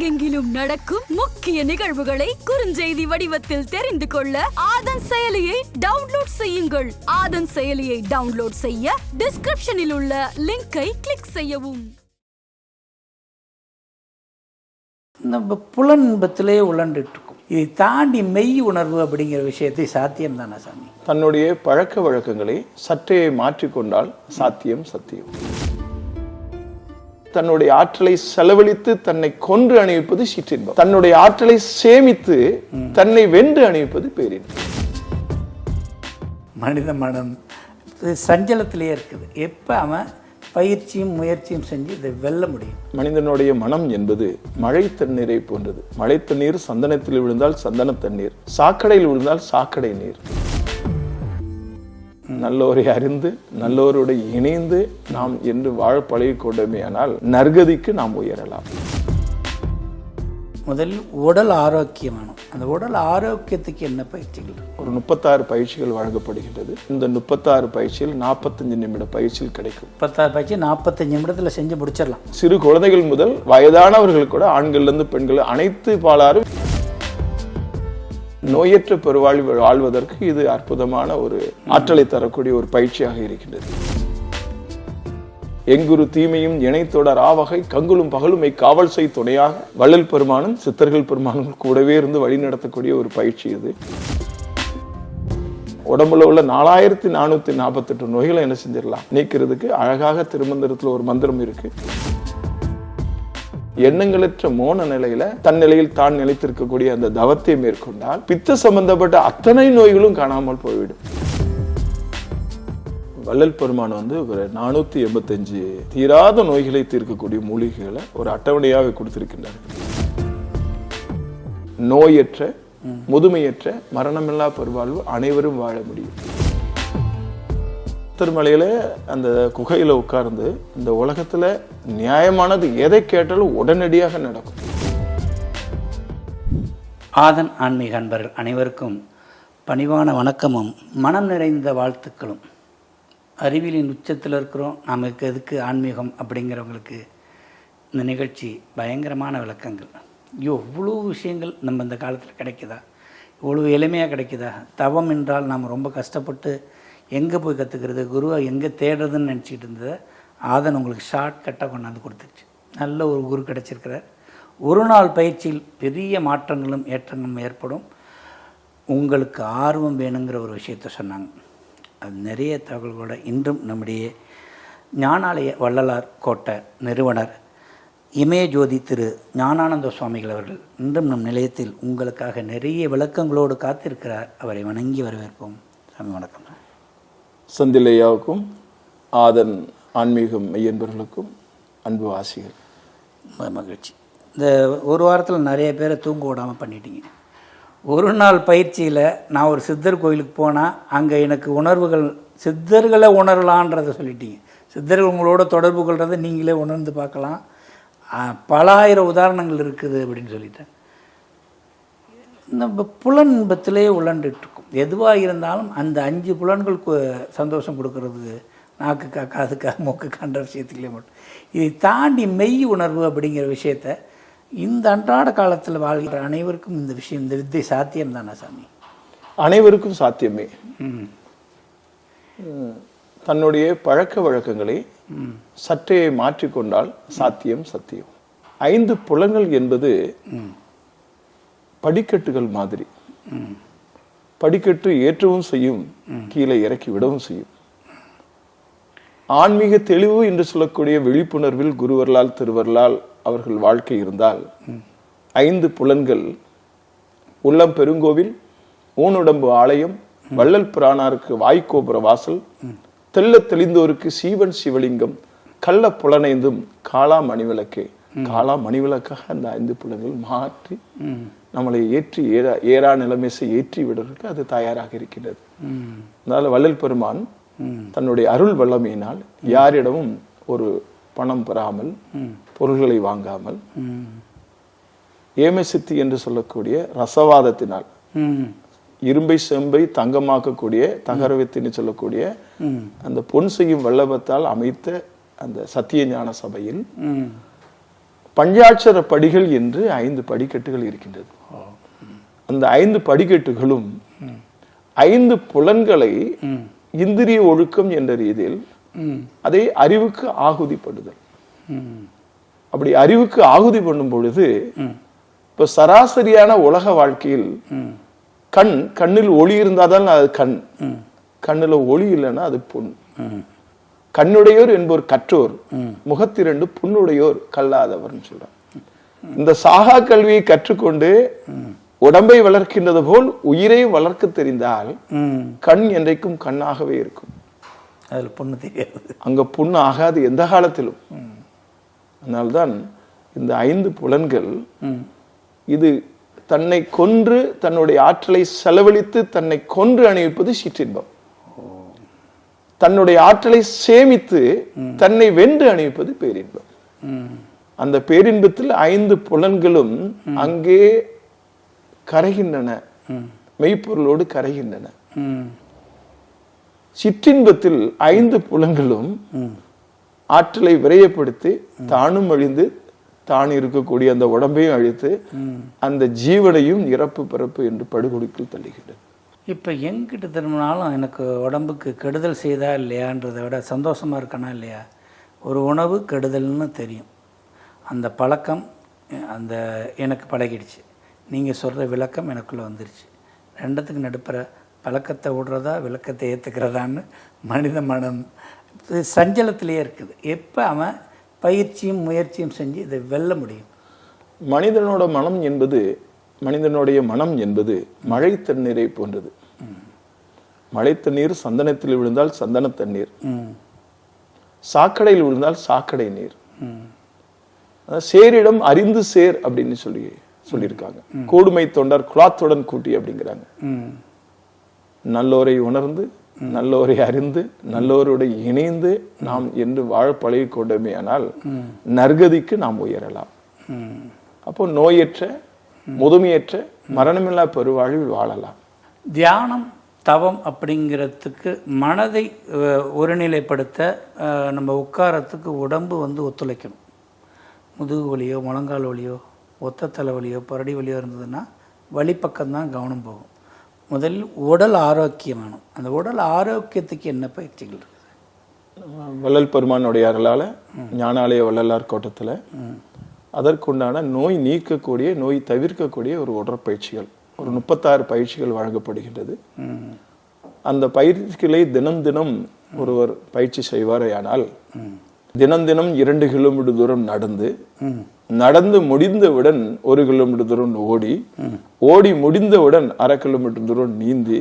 உலகெங்கிலும் நடக்கும் முக்கிய நிகழ்வுகளை குறுஞ்செய்தி வடிவத்தில் தெரிந்து கொள்ள ஆதன் செயலியை டவுன்லோட் செய்யுங்கள். ஆதன் செயலியை டவுன்லோட் செய்ய டிஸ்கிரிப்ஷனில் உள்ள லிங்கை கிளிக் செய்யவும். நம்ம புலன் இன்பத்திலே உழண்டுட்டு இருக்கோம் இதை தாண்டி மெய் உணர்வு அப்படிங்கிற விஷயத்தை சாத்தியம் தானே சாமி? தன்னுடைய பழக்க வழக்கங்களை சற்றே மாற்றிக்கொண்டால் சாத்தியம் சத்தியம். தன்னுடைய ஆற்றலை செலவழித்து தன்னை கொன்று அணிவிப்பது சிற்றின்பம். தன்னுடைய ஆற்றலை சேமித்து தன்னை வென்று அணிவிப்பது பேரின்பம். மனித மனம் சஞ்சலத்திலேயே இருக்குது. எப்போ அவன் பயிற்சியும் முயற்சியும் செஞ்சு இதை வெல்ல முடியும்? மனிதனுடைய மனம் என்பது மழை தண்ணீரை போன்றது. மழை தண்ணீர் சந்தனத்தில் விழுந்தால் சந்தன தண்ணீர் சாக்கடையில் விழுந்தால் சாக்கடை நீர். நல்லோரை அறிந்து நல்லோரோடு இணைந்து நாம் என்று வாழ பழகி கொண்டோமேயானால் நற்கதிக்கு நாம் உயரலாம். முதலில் உடல் ஆரோக்கியம் வேணும் அந்த உடல் ஆரோக்கியத்துக்கு என்ன பயிற்சிகள்? ஒரு முப்பத்தாறு பயிற்சிகள் வழங்கப்படுகின்றது. இந்த முப்பத்தாறு பயிற்சியில் நாற்பத்தஞ்சு நிமிட பயிற்சியில் கிடைக்கும். பத்தாவது பயிற்சி நாற்பத்தஞ்சு நிமிடத்தில் செஞ்சு முடிச்சிடலாம். சிறு குழந்தைகள் முதல் வயதானவர்கள் கூட ஆண்கள்ல இருந்து பெண்கள் அனைத்து பாலாரும் நோயற்ற பெருவாழ்வு வாழ்வதற்கு இது அற்புதமான ஒரு ஆற்றலை தரக்கூடிய ஒரு பயிற்சியாக இருக்கின்றது. எங்குரு தீமையும் இணைத்தொடர் ஆவகை கங்குலும் பகலுமை காவல் செய் துணையாக வள்ளல் பெருமானும் சித்தர்கள் பெருமானும் கூடவே இருந்து வழி நடத்தக்கூடிய ஒரு பயிற்சி இது. உடம்புல உள்ள நாலாயிரத்தி நானூத்தி நாற்பத்தெட்டு நோய்களை என்ன செஞ்சிடலாம்? நீக்கிறதுக்கு அழகாக திருமந்திரத்தில் ஒரு மந்திரம் இருக்கு. எண்ணங்களற்ற மோன நிலையில தன் நிலையில் தான் நிலைத்திருக்கக்கூடிய அந்த தவத்தை மேற்கொண்டால் பித்த சம்பந்தப்பட்ட அத்தனை நோய்களும் காணாமல் போய்விடும். வள்ளல் பெருமான் வந்து ஒரு நானூத்தி எண்பத்தஞ்சு தீராத நோய்களை தீர்க்கக்கூடிய மூலிகைகளை ஒரு அட்டவணையாக கொடுத்திருக்கின்றார். நோயற்ற முதுமையற்ற மரணமில்லா பெருவாழ்வு அனைவரும் வாழ முடியும். திருமலையில் அந்த குகையில் உட்கார்ந்து இந்த உலகத்துல நியாயமானது எதை கேட்டாலும் உடனடியாக நடக்கும். ஆதன் ஆன்மீக அன்பர்கள் அனைவருக்கும் பணிவான வணக்கமும் மனம் நிறைந்த வாழ்த்துக்களும். அறிவியலின் உச்சத்தில் இருக்கிறோம். நமக்கு எதுக்கு ஆன்மீகம் அப்படிங்கிறவங்களுக்கு இந்த நிகழ்ச்சி பயங்கரமான விளக்கங்கள். எவ்வளோ விஷயங்கள் நம்ம இந்த காலத்தில் கிடைக்குதா? இவ்வளோ எளிமையாக கிடைக்குதா? தவம் என்றால் நாம் ரொம்ப கஷ்டப்பட்டு எங்கே போய் கற்றுக்கிறது குருவை எங்கே தேடுறதுன்னு நினச்சிட்டு இருந்ததை ஆதன் உங்களுக்கு ஷார்ட் கட்டாக கொண்டாந்து கொடுத்துருச்சு. நல்ல ஒரு குரு கிடச்சிருக்கிறார். ஒரு நாள் பயிற்சியில் பெரிய மாற்றங்களும் ஏற்றங்களும் ஏற்படும். உங்களுக்கு ஆர்வம் வேணுங்கிற ஒரு விஷயத்த சொன்னாங்க. அது நிறைய தகவல்களோட இன்றும் நம்முடைய ஞானாலய வள்ளலார் கோட்டை நிறுவனர் இமயஜோதி திரு ஞானானந்த சுவாமிகள் அவர்கள் இன்றும் நம் நிலையத்தில் உங்களுக்காக நிறைய விளக்கங்களோடு காத்திருக்கிறார். அவரை வணங்கி வரவேற்போம். சாமி வணக்கம். சந்திலையாவுக்கும் ஆதன் ஆன்மீகம் மெய்யன்பர்களுக்கும் அன்பு ஆசிகள் மகிழ்ச்சி. இந்த ஒரு வாரத்தில் நிறைய பேரை தூங்க விடாமல் பண்ணிட்டீங்க. ஒரு நாள் பயிற்சியில் நான் ஒரு சித்தர் கோயிலுக்கு போனால் அங்கே எனக்கு உணர்வுகள் சித்தர்களை உணரலான்றதை சொல்லிட்டீங்க. சித்தர்கள் உங்களோட தொடர்பு கொள்றதை நீங்களே உணர்ந்து பார்க்கலாம். பல ஆயிரம் உதாரணங்கள் இருக்குது அப்படின்னு சொல்லிட்டேன். நம்ம புலன் இன்பத்திலே உழண்டுட்டு இருக்கோம் எதுவாக இருந்தாலும் அந்த அஞ்சு புலன்கள் கு- சந்தோஷம் கொடுக்கறது நாக்குக்கா காதுக்கா மூக்குக்கான்ற விஷயத்துலேயே மட்டும். இதை தாண்டி மெய் உணர்வு அப்படிங்கிற விஷயத்த இந்த அன்றாட காலத்தில் வாழ்கிற அனைவருக்கும் இந்த விஷயம் இந்த வித்தை சாத்தியம் தானே சாமி? அனைவருக்கும் சாத்தியமே. தன்னுடைய பழக்க வழக்கங்களை சற்றே மாற்றிக்கொண்டால் சாத்தியம் சத்தியம். ஐந்து புலங்கள் என்பது படிக்கட்டுகள் மாதிரி. படிக்கட்டு ஏற்றவும் செய்யும் கீழே இறக்கி விடவும் செய்யும். ஆன்மீக தெளிவு என்று சொல்லக்கூடிய விழிப்புணர்வில் குருவர்களால் திருவர்களால் அவர்கள் வாழ்க்கை இருந்தால் ஐந்து புலன்கள் உள்ளம் பெருங்கோவில் ஊனுடம்பு ஆலயம் வள்ளல் பிரானாருக்கு வாய்க்கோபுர வாசல் தெள்ள தெளிந்தோருக்கு சீவன் சிவலிங்கம் கள்ள புலனைந்தும் காளா மணிவிளக்கே காளா மணிவிளக்காக அந்த ஐந்து புலன்கள் மாற்றி நம்மளை ஏற்றி ஏறா ஏறா நிலைமைசை ஏற்றி விடுவதற்கு அது தயாராக இருக்கின்றது. அதனால வள்ளல் பெருமான் தன்னுடைய அருள் வல்லமையினால் யாரிடமும் ஒரு பணம் பெறாமல் பொருள்களை வாங்காமல் ம். ஏமை சித்தி என்று சொல்லக்கூடிய ரசவாதத்தினால் இரும்பை செம்பை தங்கமாக்கக்கூடிய தகரவித்தின்னு சொல்லக்கூடிய அந்த பொன் செய்யும் வல்லபத்தால் அமைத்த அந்த சத்திய ஞான சபையில் பஞ்சாட்சர படிகள் என்று ஐந்து படிக்கட்டுகள் இருக்கின்றது. அந்த ஐந்து படிக்கட்டுகளும் ஐந்து புலன்களை இந்திரிய ஒழுக்கம் என்ற ரீதியில் அதை அறிவுக்கு ஆகுதிப்படுதல். அப்படி அறிவுக்கு ஆகுதி பண்ணும் பொழுது இப்ப சராசரியான உலக வாழ்க்கையில் கண் கண்ணில் ஒளி இருந்தாதான் அது கண். கண்ணுல ஒளி இல்லைன்னா அது ம். கண்ணுடையோர் என்போர் கற்றோர் முகத்திரண்டு புண்ணுடையோர் கல்லாதவர்னு சொல்றார். இந்த சாகா கல்வியை கற்றுக்கொண்டு உடம்பை வளர்க்கின்றது போல் உயிரை வளர்க்க தெரிந்தால் கண் என்றைக்கும் கண்ணாகவே இருக்கும். அதில் பொண்ணு தெரியாது. அங்க புண் ஆகாது எந்த காலத்திலும். அதனால்தான் இந்த ஐந்து புலன்கள் இது தன்னை கொன்று தன்னுடைய ஆற்றலை செலவழித்து தன்னை கொன்று அணிவிப்பது சிற்றின்பம். தன்னுடைய ஆற்றலை சேமித்து தன்னை வென்று அணிவிப்பது பேரின்பம். அந்த பேரின்பத்தில் ஐந்து புலன்களும் அங்கே கரைகின்றன. மெய்ப்பொருளோடு கரைகின்றன. சிற்றின்பத்தில் ஐந்து புலன்களும் ஆற்றலை விரயப்படுத்தி தானும் அழிந்து தான் இருக்கக்கூடிய அந்த உடம்பையும் அழித்து அந்த ஜீவனையும் இறப்பு பிறப்பு என்று படுகொடுக்கில் தள்ளுகின்றது இப்போ எங்கிட்ட திரும்பினாலும் எனக்கு உடம்புக்கு கெடுதல் செய்தா இல்லையான்றதை விட சந்தோஷமாக இருக்கானா இல்லையா? ஒரு உணவு கெடுதல்னு தெரியும். அந்த பழக்கம் அந்த எனக்கு பழகிடுச்சு. நீங்கள் சொல்கிற விளக்கம் எனக்குள்ளே வந்துருச்சு. ரெண்டத்துக்கு நடுப்புற பழக்கத்தை விடுறதா விளக்கத்தை ஏற்றுக்கிறதான்னு மனித மனம் இது சஞ்சலத்திலேயே இருக்குது. எப்போ அவன் பயிற்சியும் முயற்சியும் செஞ்சு இதை வெல்ல முடியும்? மனிதனோட மனம் என்பது மனிதனுடைய மனம் என்பது மழை தண்ணீரை போன்றது. மழை தண்ணீர் சந்தனத்தில் விழுந்தால் சந்தன தண்ணீர் ம் சாக்கடையில் விழுந்தால் சாக்கடை நீர். ம் சேரிடம் அறிந்து சேர் அப்படின்னு சொல்லி சொல்லியிருக்காங்க. கூடுமை தொண்டர் குலாத்துடன் கூட்டி அப்படிங்கிறாங்க. ம் நல்லோரை உணர்ந்து நல்லோரை அறிந்து நல்லோரோடு இணைந்து நாம் என்று வாழ பழகி கொண்டோமே ஆனால் நற்கதிக்கு நாம் உயரலாம். அப்போ நோயற்ற முதுமையற்ற மரணமில்லா பெருவாழ்வில் வாழலாம். தியானம் தவம் அப்படிங்கிறதுக்கு மனதை ஒருநிலைப்படுத்த நம்ம உட்காரத்துக்கு உடம்பு வந்து ஒத்துழைக்கணும். முதுகு வலியோ முழங்கால் வலியோ ஒத்த தலை வலியோ பரடி வலியோ இருந்ததுன்னா வலிப்பக்கம்தான் கவனம் போகும். முதலில் உடல் ஆரோக்கியம் வேணும். அந்த உடல் ஆரோக்கியத்துக்கு என்ன பயிற்சிகள் இருக்குது? வள்ளல் பெருமானுடைய அருளால ஞானாலய வள்ளலார் கோட்டத்துல அதற்குண்டான நோய் நீக்கக்கூடிய நோய் தவிர்க்கக்கூடிய ஒரு உடற்பயிற்சிகள். ஒரு முப்பத்தாறு பயிற்சிகள் வழங்கப்படுகின்றது. அந்த பயிற்சிகளை தினம் தினம் ஒருவர் பயிற்சி செய்வாரேயானால் தினம் தினம் இரண்டு கிலோமீட்டர் தூரம் நடந்து நடந்து முடிந்தவுடன் ஒரு கிலோமீட்டர் தூரம் ஓடி ஓடி முடிந்தவுடன் அரை கிலோமீட்டர் தூரம் நீந்தி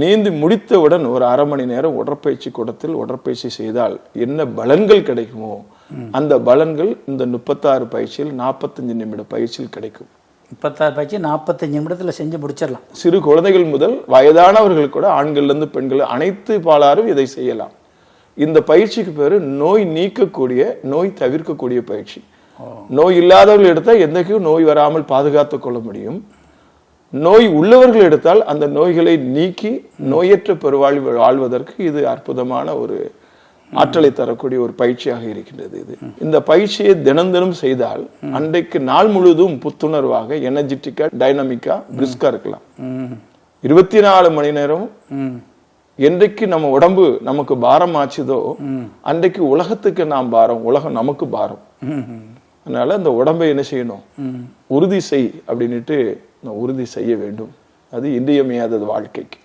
நீந்தி முடித்தவுடன் ஒரு அரை மணி நேரம் உடற்பயிற்சி கூடத்தில் உடற்பயிற்சி செய்தால் என்ன பலன்கள் கிடைக்குமோ அந்த பலன்கள் இந்த முப்பத்தாறு பயிற்சியில் நாற்பத்தஞ்சு நிமிட பயிற்சியில் கிடைக்கும். முப்பத்தாறு பயிற்சி நாற்பத்தஞ்சு நிமிடத்தில் செஞ்சு முடிச்சிடலாம். சிறு குழந்தைகள் முதல் வயதானவர்கள் கூட ஆண்கள்ல இருந்து பெண்கள் அனைத்து பாலாரும் இதை செய்யலாம். இந்த பயிற்சிக்கு பேரு நோய் நீக்கக்கூடிய நோய் தவிர்க்கக்கூடிய பயிற்சி. நோய் இல்லாதவர்கள் எடுத்தால் எந்தக்கும் நோய் வராமல் பாதுகாத்துக் கொள்ள முடியும். நோய் உள்ளவர்கள் எடுத்தால் அந்த நோய்களை நீக்கி நோயற்ற பெருவாழ்வு வாழ்வதற்கு இது அற்புதமான ஒரு ஆற்றலை தரக்கூடிய ஒரு பயிற்சியாக இருக்கின்றது இது. இந்த பயிற்சியை தினந்தனம் செய்தால் அன்றைக்கு நாள் முழுவதும் புத்துணர்வாக எனர்ஜெட்டிக்கா டைனமிக்கா பிரிஸ்கா இருக்கலாம். ம் இருபத்தி நாலு மணி நேரம் என்றைக்கு நம்ம உடம்பு நமக்கு பாரம் ஆச்சுதோ அன்றைக்கு உலகத்துக்கு நாம் பாரம் உலகம் நமக்கு பாரம். அதனால இந்த உடம்பை என்ன செய்யணும்? உறுதி செய் அப்படின்ட்டு நான் உறுதி செய்ய வேண்டும். அது இன்றியமையாதது வாழ்க்கைக்கு.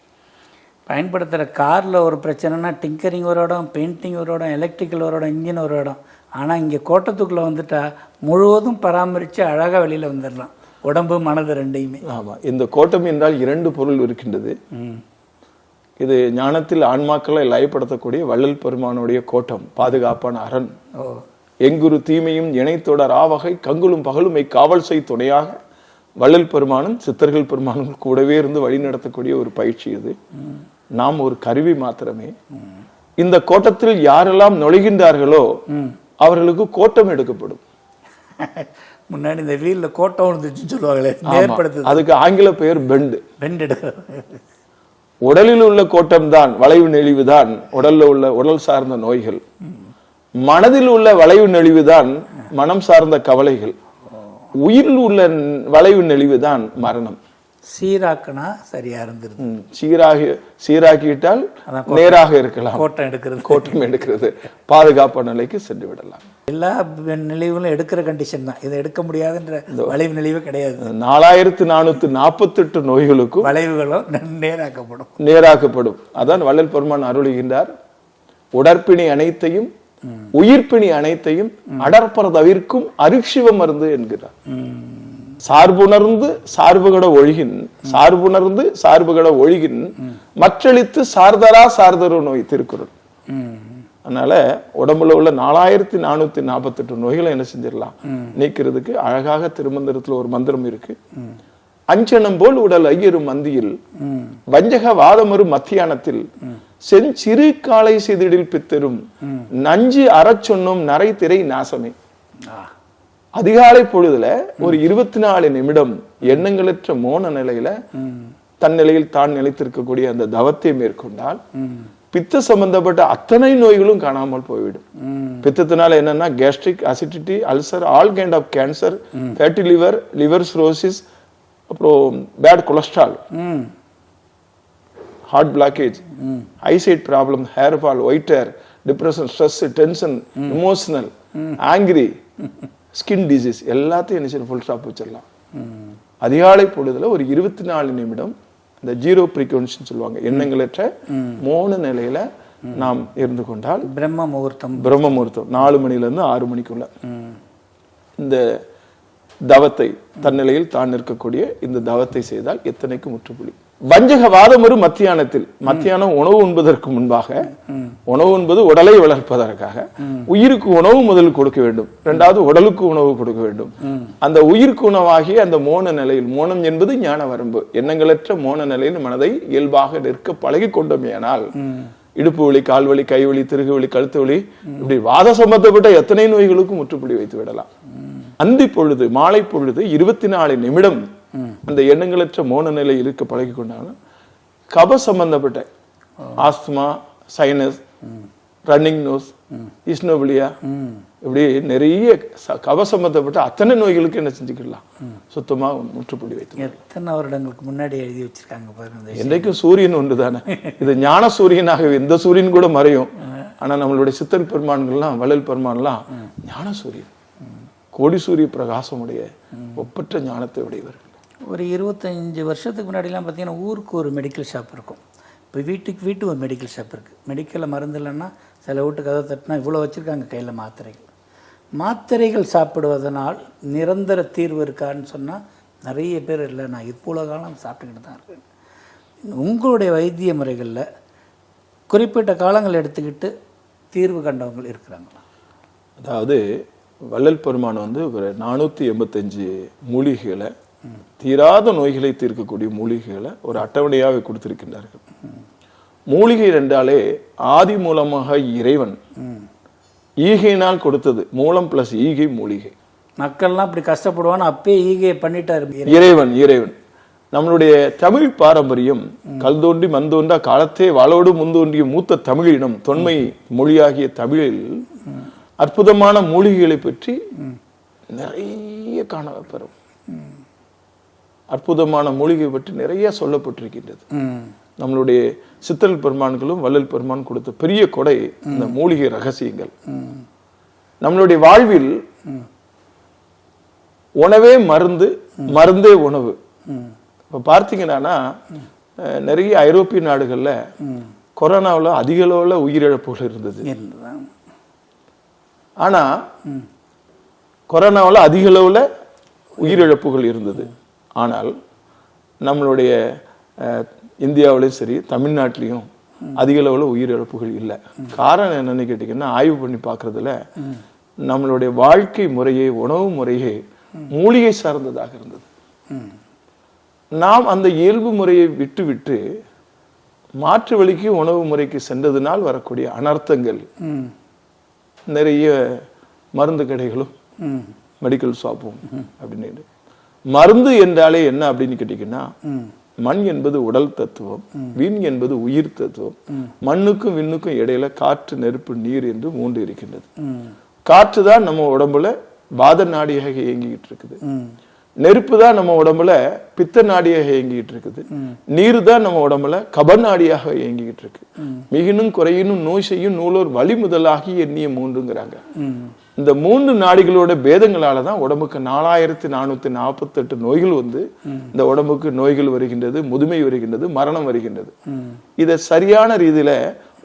பயன்படுத்துகிற காரில் ஒரு பிரச்சனைனா டிங்கரிங் ஒரு இடம் பெயிண்டிங் ஒரு இடம் எலக்ட்ரிக்கல் ஒரு இடம் இன்ஜின் ஒரு இடம். ஆனால் இங்கே கோட்டத்துக்குள்ளே வந்துட்டா முழுவதும் பராமரித்து அழகாக வெளியில் வந்துடலாம் உடம்பு மனது ரெண்டையுமே. ஆமா. இந்த கோட்டம் என்றால் இரண்டு பொருள் இருக்கின்றது. இது ஞானத்தில் ஆன்மாக்களை லயப்படுத்தக்கூடிய வள்ளல் பெருமானுடைய கோட்டம் பாதுகாப்பான அரண். எங்குரு தீமையும் இணைத்தொடர் ஆவகை கங்குலும் பகலுமை காவல் செய் துணையாக வள்ளல் பெருமானும் சித்தர்கள் பெருமானும் கூடவே இருந்து வழி நடத்தக்கூடிய ஒரு பயிற்சி இது. நாம் ஒரு கருவி மாத்திரமே. இந்த கோட்டத்தில் யாரெல்லாம் நுழைகின்றார்களோ அவர்களுக்கு கோட்டம் எடுக்கப்படும். முன்னாடி இந்த வீலில் கோட்டம் விழுந்துச்சுன்னு சொல்லுவாங்களே அதுக்கு ஆங்கில பெயர் பெண்டு. பெண்ட் உடலில் உள்ள கோட்டம் தான் வளைவு நெளிவு தான் உடல்ல உள்ள உடல் சார்ந்த நோய்கள். மனதில் உள்ள வளைவு நெளிவுதான் மனம் சார்ந்த கவலைகள். உயிரில் உள்ள வளைவு நெளிவுதான் மரணம். சீராக்குனா சரியா இருந்துருது. சீராகி சீராக்கிவிட்டால் நேராக இருக்கலாம். கோட்டம் எடுக்கிறது. கோட்டம் எடுக்கிறது. பாதுகாப்பு நிலைக்கு சென்று விடலாம். எல்லா நிலைவுகளும் எடுக்கிற கண்டிஷன் தான். இதை எடுக்க முடியாதுன்ற வளைவு நிலைவு கிடையாது. நாலாயிரத்து நானூத்தி நாற்பத்தெட்டு நோய்களுக்கும் வளைவுகளும் நேராக்கப்படும். நேராக்கப்படும். அதான் வள்ளல் பெருமான் அருளுகின்றார். உடற்பிணி அனைத்தையும் உயிர்ப்பிணி அனைத்தையும் அடர்ப்பற தவிர்க்கும் அரிசிவ மருந்து என்கிறார். சார்புணர்ந்து சார்புகட ஒழுகின் சார்புணர்ந்து சார்புகட ஒழுகின் மற்றளித்து சார்தரா சார்தரு நோய் திருக்குறள். அதனால உடம்புல உள்ள நாலாயிரத்தி நானூத்தி நாற்பத்தி எட்டு நோய்களை என்ன செஞ்சிடலாம்? நீக்கிறதுக்கு அழகாக திருமந்திரத்துல ஒரு மந்திரம் இருக்கு. அஞ்சனம் போல் உடல் ஐயரும் மந்தியில் வஞ்சக வாதமரு மத்தியானத்தில் செஞ்சிறு காலை சிதிடில் பித்தரும் நஞ்சு அறச்சொன்னும் நரை திரை நாசமே. ஆ. அதிகாலை பொழுதுல ஒரு இருபத்தி நாலு நிமிடம் எண்ணங்களற்ற மோன நிலையில தன் நிலையில் தான் நிலைத்திருக்கக்கூடிய அந்த தவத்தை மேற்கொண்டால் பித்த சம்பந்தப்பட்ட அத்தனை நோய்களும் காணாமல் போய்விடும். பித்தத்தினால என்னன்னா gastric acidity ulcer all kind of cancer fatty liver liver cirrhosis அப்புறம் பேட் கொலஸ்ட்ரால் ம் heart blockage eyesight problem hair fall white hair depression stress tension emotional angry skin disease எல்லாத்தையும் என்ன செய்யணும் ஃபுல் ஸ்டாப் வச்சிடலாம். அதிகாலை பொழுதுல ஒரு இருபத்தி நாலு நிமிடம் இந்த ஜீரோ ஃப்ரீக்வன்சின்னு சொல்லுவாங்க எண்ணங்களற்ற மோன நிலையில நாம் இருந்து கொண்டால் பிரம்ம முகூர்த்தம். பிரம்ம முகூர்த்தம் நாலு மணில இருந்து ஆறு மணிக்குள்ள. இந்த தவத்தை தன்னிலையில் தான் இருக்கக்கூடிய இந்த தவத்தை செய்தால் எத்தனைக்கு முற்றுப்புள்ளி. வஞ்சக ஒரு மத்தியானத்தில். மத்தியானம் உணவு உண்பதற்கு முன்பாக உணவு என்பது உடலை வளர்ப்பதற்காக உயிருக்கு உணவு முதல் கொடுக்க வேண்டும். இரண்டாவது உடலுக்கு உணவு கொடுக்க வேண்டும். அந்த உயிருக்கு உணவாகிய அந்த மோன நிலையில் மோனம் என்பது ஞான வரம்பு. எண்ணங்களற்ற மோன நிலையில் மனதை இயல்பாக நிற்க பழகி கொண்டோமேயானால் இடுப்பு வலி கால் வலி கை வலி திருகு வலி கழுத்து வலி இப்படி வாத சம்பந்தப்பட்ட எத்தனை நோய்களுக்கும் முற்றுப்புள்ளி வைத்து விடலாம். அந்தி பொழுது மாலை பொழுது இருபத்தி நாலு நிமிடம் அந்த எண்ணங்களற்ற மோன நிலை இருக்க பழகி கொண்டாலும் கப சம்பந்தப்பட்ட asthma sinus running nose eosinophilia இப்படி நிறைய கப சம்பந்தப்பட்ட அத்தனை நோய்களுக்கு என்ன செஞ்சுக்கலாம் சுத்தமா முற்றுப்புள்ளி வைத்து. எத்தனை வருடங்களுக்கு முன்னாடி எழுதி வச்சிருக்காங்க பாருங்க. என்றைக்கும் சூரியன் ஒன்று தானே இது ஞான சூரியனாகவே இந்த சூரியன் கூட மறையும். ஆனா நம்மளுடைய சித்தன் பெருமான்கள்லாம் வள்ளல் பெருமான்லாம் ஞான சூரியன். கோடி சூரிய பிரகாசமுடைய ஒப்பற்ற ஞானத்தை உடையவர்கள் ஒரு இருபத்தஞ்சு வருஷத்துக்கு முன்னாடிலாம் பார்த்தீங்கன்னா ஊருக்கு ஒரு மெடிக்கல் ஷாப் இருக்கும். இப்போ வீட்டுக்கு வீட்டு ஒரு மெடிக்கல் ஷாப் இருக்குது மெடிக்கலில் மருந்து இல்லைன்னா சில வீட்டுக்கு கதை தட்டினா இவ்வளோ வச்சுருக்காங்க கையில் மாத்திரைகள். மாத்திரைகள் சாப்பிடுவதனால் நிரந்தர தீர்வு இருக்கான்னு சொன்னால் நிறைய பேர் இல்லை நான் இவ்வளோ காலம் சாப்பிட்டுக்கிட்டு தான் இருக்கேன். உங்களுடைய வைத்திய முறைகளில் குறிப்பிட்ட காலங்கள் எடுத்துக்கிட்டு தீர்வு கண்டவங்க இருக்கிறாங்களா? அதாவது வள்ளல் பெருமான் வந்து ஒரு நானூற்றி எண்பத்தஞ்சு மூலிகைகளை தீராத நோய்களை தீர்க்கக்கூடிய மூலிகைகளை ஒரு அட்டவணையாக கொடுத்திருக்கின்றார்கள். மூலிகை என்றாலே ஆதி மூலமாக இறைவன் ஈகையினால் கொடுத்தது மூலம் பிளஸ் ஈகை மூலிகை. மக்கள்லாம் இப்படி கஷ்டப்படுவான்னு அப்பயே ஈகையை பண்ணிட்டாரு. இறைவன் இறைவன். நம்மளுடைய தமிழ் பாரம்பரியம் கல் தோன்றி மண் தோன்றா காலத்தே வாளோடு முந்தோன்றிய மூத்த தமிழினம் தொன்மை மொழியாகிய தமிழில் அற்புதமான மூலிகைகளை பற்றி நிறைய காணப்பெறும் அற்புதமான மூலிகை பற்றி நிறைய சொல்லப்பட்டிருக்கின்றது. நம்மளுடைய சித்தல் பெருமான்களும் வள்ளல் பெருமான் கொடுத்த பெரிய கொடை இந்த மூலிகை ரகசியங்கள். நம்மளுடைய வாழ்வில் உணவே மருந்து மருந்தே உணவு. இப்ப பார்த்தீங்கன்னா நிறைய ஐரோப்பிய நாடுகள்ல கொரோனாவுல அதிக அளவுல உயிரிழப்புகள் இருந்தது. இருந்துதான் ஆனா கொரோனாவுல அதிக அளவுல உயிரிழப்புகள் இருந்தது. ஆனால் நம்மளுடைய இந்தியாவிலையும் சரி தமிழ்நாட்டிலையும் அதிக அளவுல உயிரிழப்புகள் இல்லை. காரணம் என்னன்னு கேட்டீங்கன்னா ஆய்வு பண்ணி பார்க்கறதுல நம்மளுடைய வாழ்க்கை முறையே உணவு முறையே மூலிகை சார்ந்ததாக இருந்தது. நாம் அந்த இயல்பு முறையை விட்டுவிட்டு மாற்று வழிக்கு உணவு முறைக்கு சென்றதினால் வரக்கூடிய அனர்த்தங்கள் நிறைய மருந்து கடைகளும் மெடிக்கல் ஷாப்பும் அப்படின்னு மருந்து என்றாலே என்ன அப்படின்னு கேட்டீங்கன்னா மண் என்பது உடல் தத்துவம் விண் என்பது உயிர் தத்துவம். மண்ணுக்கும் விண்ணுக்கும் இடையில காற்று நெருப்பு நீர் என்று மூன்று இருக்கின்றது. காற்று தான் நம்ம உடம்புல வாத நாடியாக இயங்கிக்கிட்டு இருக்குது. நெருப்பு தான் நம்ம உடம்புல பித்த நாடியாக இயங்கிட்டு இருக்குது. நீர் தான் நம்ம உடம்புல கப நாடியாக இயங்கிக்கிட்டு இருக்கு. மிகினும் குறையினும் நோய் செய்யும் நூலோர் வழி முதலாகி எண்ணிய மூன்றுங்கிறாங்க. இந்த மூன்று நாடிகளோட பேதங்களால தான் உடம்புக்கு நாலாயிரத்தி நானூத்தி நாற்பத்தெட்டு நோய்கள் வந்து இந்த உடம்புக்கு நோய்கள் வருகின்றது முதுமை வருகின்றது மரணம் வருகின்றது. இதை சரியான ரீதியில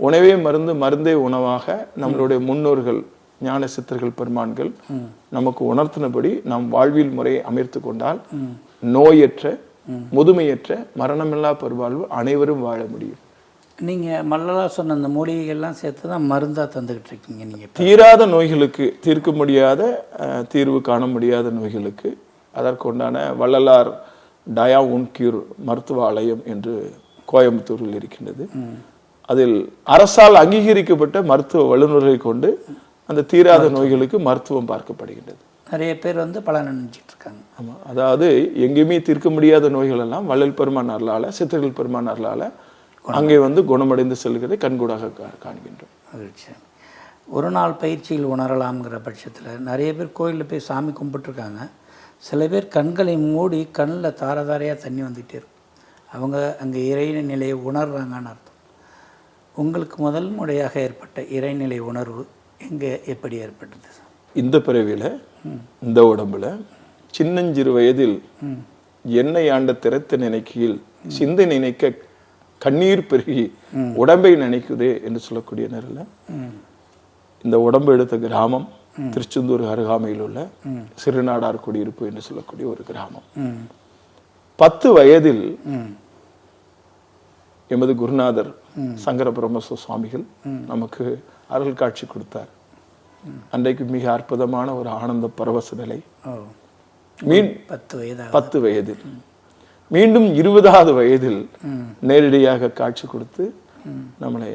உணவே மருந்து மருந்தே உணவாக நம்மளுடைய முன்னோர்கள் ஞான சித்தர்கள் பெருமான்கள் நமக்கு உணர்த்தினபடி நாம் வாழ்வியல் முறையை அமைத்து கொண்டால் நோயற்ற முதுமையற்ற மரணமில்லா பெருவாழ்வு அனைவரும் வாழ முடியும். நீங்கள் மல்லலா சொன்ன அந்த மூலிகைகள்லாம் சேர்த்து தான் மருந்தாக தந்துக்கிட்டு இருக்கீங்க நீங்கள் தீராத நோய்களுக்கு தீர்க்க முடியாத தீர்வு காண முடியாத நோய்களுக்கு அதற்குண்டான வள்ளலார் டயா உன் கியூர் மருத்துவ ஆலயம் என்று கோயம்புத்தூரில் இருக்கின்றது. அதில் அரசால் அங்கீகரிக்கப்பட்ட மருத்துவ வல்லுநர்களை கொண்டு அந்த தீராத நோய்களுக்கு மருத்துவம் பார்க்கப்படுகின்றது. நிறைய பேர் வந்து பலன் நினைச்சிட்டு இருக்காங்க ஆமா. அதாவது எங்கேயுமே தீர்க்க முடியாத நோய்கள் எல்லாம் வள்ளல் பெருமான் அருளால சித்தர்கள் பெருமான் அருளால அங்கே வந்து குணமடைந்து செல்கிறதை கண்கூடாக காண்கின்றோம். மகிழ்ச்சி. ஒரு நாள் பயிற்சியில் உணரலாம்ங்கிற பட்சத்தில் நிறைய பேர் கோயிலில் போய் சாமி கும்பிட்டுருக்காங்க சில பேர் கண்களை மூடி கண்ணில் தார தாரையாக தண்ணி வந்துகிட்டே இருக்கும். அவங்க அங்கே இறைநிலையை நிலையை உணர்றாங்கன்னு அர்த்தம். உங்களுக்கு முதல் முறையாக ஏற்பட்ட இறைநிலை உணர்வு எங்கே எப்படி ஏற்பட்டது? இந்த பிறவியில இந்த உடம்புல சின்னஞ்சிறு வயதில் என்னை ஆண்ட திறத்த நினைக்கையில் சிந்தை நினைக்க கண்ணீர் பெருகி உடம்பை நினைக்குதே என்று சொல்லக்கூடிய நேரில் இந்த உடம்பு எடுத்த கிராமம் திருச்செந்தூர் அருகாமையில் உள்ள சிறுநாடார் குடியிருப்பு என்று சொல்லக்கூடிய ஒரு கிராமம். பத்து வயதில் எமது குருநாதர் சங்கர பிரம்மச சுவாமிகள் நமக்கு அருள் காட்சி கொடுத்தார். அன்றைக்கு மிக அற்புதமான ஒரு ஆனந்த பரவச நிலை. மீன் பத்து வயதாக. பத்து வயதில். மீண்டும் இருபதாவது வயதில் நேரடியாக காட்சி கொடுத்து நம்மளை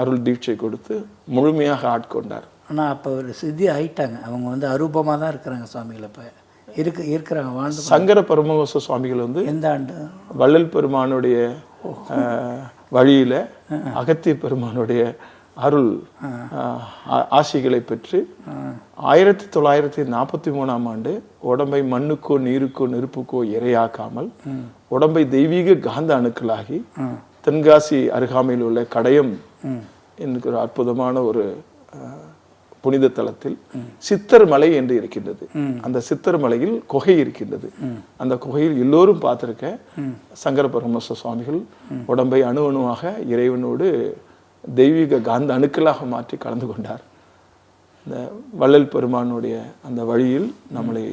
அருள் தீட்சை கொடுத்து முழுமையாக ஆட்கொண்டார். ஆனால் அப்போ ஒரு சித்தி ஆயிட்டாங்க. அவங்க வந்து அரூபமாக தான் இருக்கிறாங்க சுவாமிகள் இப்போ இருக்கு இருக்கிறாங்க வாழ்ந்து சங்கர பரமஹம்ச சுவாமிகள் வந்து எந்த ஆண்டு? வள்ளல் பெருமானுடைய வழியில அகத்திய பெருமானுடைய அருள் ஆசைகளை ஆசிகளை பெற்று ஆயிரத்தி தொள்ளாயிரத்தி நாற்பத்தி மூணாம் ஆண்டு உடம்பை மண்ணுக்கோ நீருக்கோ நெருப்புக்கோ இரையாக்காமல் உடம்பை தெய்வீக காந்த அணுக்களாகி தென்காசி அருகாமையில் உள்ள கடையம் என்கிற ஒரு அற்புதமான ஒரு புனித தலத்தில் சித்தர் மலை என்று இருக்கின்றது. அந்த சித்தர் மலையில் குகை இருக்கின்றது. அந்த குகையில் எல்லோரும் பார்த்திருக்க சங்கர பரமச சுவாமிகள் உடம்பை அணு அணுவாக இறைவனோடு தெய்வீக காந்த அணுக்களாக மாற்றி கலந்து கொண்டார். இந்த வள்ளல் பெருமானுடைய அந்த வழியில் நம்மளை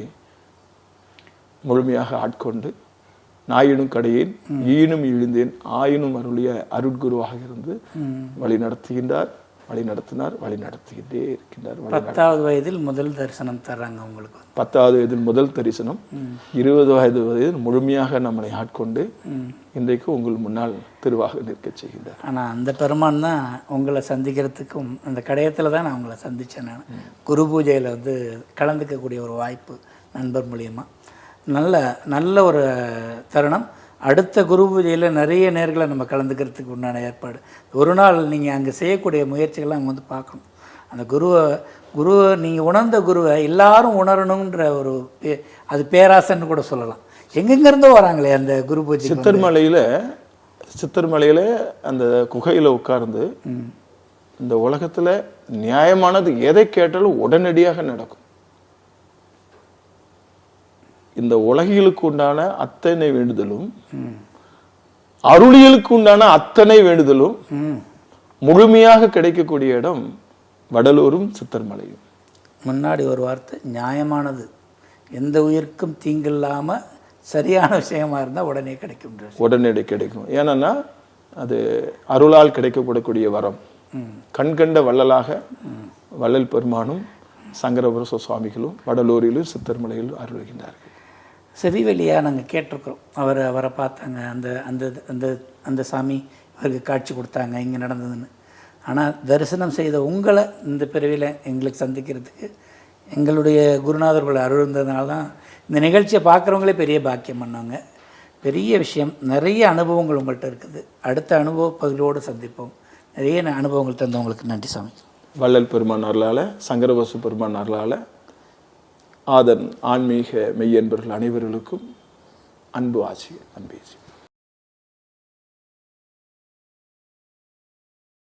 முழுமையாக ஆட்கொண்டு நாயினும் கடையேன் ஈனும் இழிந்தேன் ஆயினும் அருளிய அருட்குருவாக இருந்து வழி நடத்துகின்றார் வழி நடத்தினார் வழி நடத்திக்கிட்டே இருக்கின்றார் பத்தாவது வயதில் முதல் தரிசனம் தர்றாங்க உங்களுக்கு பத்தாவது வயதில் முதல் தரிசனம் இருபது வயது வயதில் முழுமையாக நம்மளை ஆட்கொண்டு இன்றைக்கு உங்கள் முன்னால் திருவாக நிற்கச் செய்கின்றார். ஆனால் அந்த பெருமான் தான் உங்களை சந்திக்கிறதுக்கும் அந்த கடையத்தில் தான் நான் உங்களை சந்தித்தேன் நான். குரு பூஜையில் வந்து கலந்துக்கக்கூடிய ஒரு வாய்ப்பு நண்பர் மூலியமாக நல்ல நல்ல ஒரு தருணம். அடுத்த குரு பூஜையில் நிறைய நேர்களை நம்ம கலந்துக்கிறதுக்கு உண்டான ஏற்பாடு. ஒரு நாள் நீங்கள் அங்கே செய்யக்கூடிய முயற்சிகளை அங்கே வந்து பார்க்கணும். அந்த குருவை குருவை நீங்கள் உணர்ந்த குருவை எல்லாரும் உணரணுன்ற ஒரு பே- அது பேராசன்னு கூட சொல்லலாம். எங்கெங்கேருந்தோ வராங்களே அந்த குரு பூஜை சித்தர் மலையில சித்தர் மலையில அந்த குகையில உட்கார்ந்து இந்த உலகத்துல நியாயமானது எதை கேட்டாலும் உடனடியாக நடக்கும். இந்த உலகியலுக்கு உண்டான அத்தனை வேண்டுதலும் அருளியலுக்கு உண்டான அத்தனை வேண்டுதலும் ம் முழுமையாக கிடைக்கக்கூடிய இடம் வடலூரும் சித்தர்மலையும். முன்னாடி ஒரு வார்த்தை நியாயமானது. எந்த உயிருக்கும் தீங்கில்லாமல் சரியான விஷயமா இருந்தால் உடனே கிடைக்கும்ன்ற உடனடி கிடைக்கும். ஏன்னா அது அருளால் கிடைக்கப்படக்கூடிய வரம். கண்கண்ட வள்ளலாக வள்ளல் பெருமானும் சங்கரபுர சுவாமிகளும் வடலூரிலும் சித்தர்மலையிலும் அருள்கின்றார்கள். செவிவெளியாக நாங்கள் கேட்டிருக்கிறோம். அவர் அவரை பார்த்தாங்க. அந்த அந்த அந்த அந்த சாமி அவருக்கு காட்சி கொடுத்தாங்க இங்கே நடந்ததுன்னு. ஆனால் தரிசனம் செய்த உங்களை இந்த பிறவியில் எங்களுக்கு சந்திக்கிறதுக்கு எங்களுடைய குருநாதர்கள் அருள் இருந்ததுனால தான் இந்த நிகழ்ச்சியை பார்க்குறவங்களே பெரிய பாக்கியம் பண்ணாங்க. பெரிய விஷயம் நிறைய அனுபவங்கள் உங்கள்கிட்ட இருக்குது. அடுத்த அனுபவ பகுதியோடு சந்திப்போம். நிறைய அனுபவங்கள் தந்தவங்களுக்கு நன்றி சாமி. வள்ளல் பெருமான் அருளால் சங்கரவசு பெருமான் அருளால் ஆதன் ஆன்மீக மெய்யன்பர்கள் அனைவர்களுக்கும் அன்பு ஆசிய அன்பேசி.